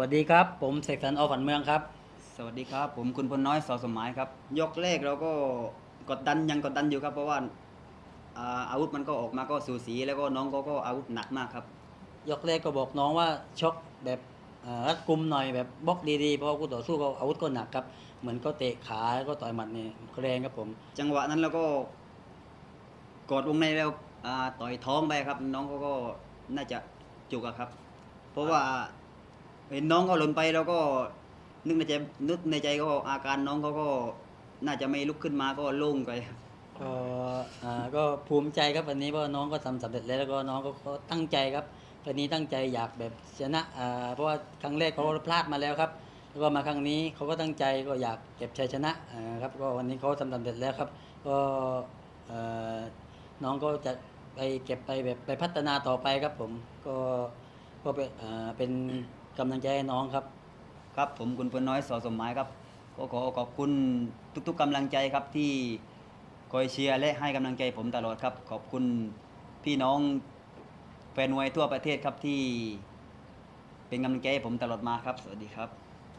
วัสดีครับ ผมเสกสรรอฝันเมืองครับ สวัสดีครับ ผมคุณพลน้อยสอสมหมายครับ ยกแรกเราก็กดดันยังกดดันอยู่ครับ เพราะว่าอาวุธมันก็ออกมาก็สูสีแล้วก็น้องเขาก็อาวุธหนักมากครับ ยกแรกก็บอกน้องว่าชกแบบรัดกุมหน่อยแบบบล็อกดีๆเพราะว่าคู่ต่อสู้ก็อาวุธก็หนักครับ เหมือนก็เตะขาแล้วก็ต่อยหมัดนี่แรงครับผม จังหวะนั้นเราก็กดวงในแล้วต่อยท้องไปครับ น้องเขาก็น่าจะจุกครับ เพราะว่า เห็นน้องเขาหล่นไปแล้วก็นึกในใจนึกในใจก็อาการน้องเขาก็น่าจะไม่ลุกขึ้นมาก็โล่งไปครับก็อ่าก็ภูมิใจครับวันนี้เพราะน้องก็ทำสำเร็จแล้วแล้วก็น้องก็ก็ตั้งใจครับวันนี้ตั้งใจอยากแบบชนะอ่าเพราะว่าครั้งแรกเขาพลาดมาแล้วครับ แล้วก็มาครั้งนี้เขาก็ตั้งใจก็อยากเก็บชัยชนะอ่าครับก็วันนี้เขาทำสำเร็จแล้วครับ ก็เอ่อน้องก็จะไปเก็บไปแบบไปพัฒนาต่อไปครับผมก็ก็เป็นอ่าเป็น กำลังใจให้น้องครับ ครับผมคุณพลน้อยสอสมหมายครับ ก็ขอขอบคุณทุกๆกำลังใจครับที่คอยเชียร์และให้กำลังใจผมตลอดครับ ขอบคุณพี่น้องแฟนมวยทั่วประเทศครับที่เป็นกำลังใจให้ผมตลอดมาครับ สวัสดีครับ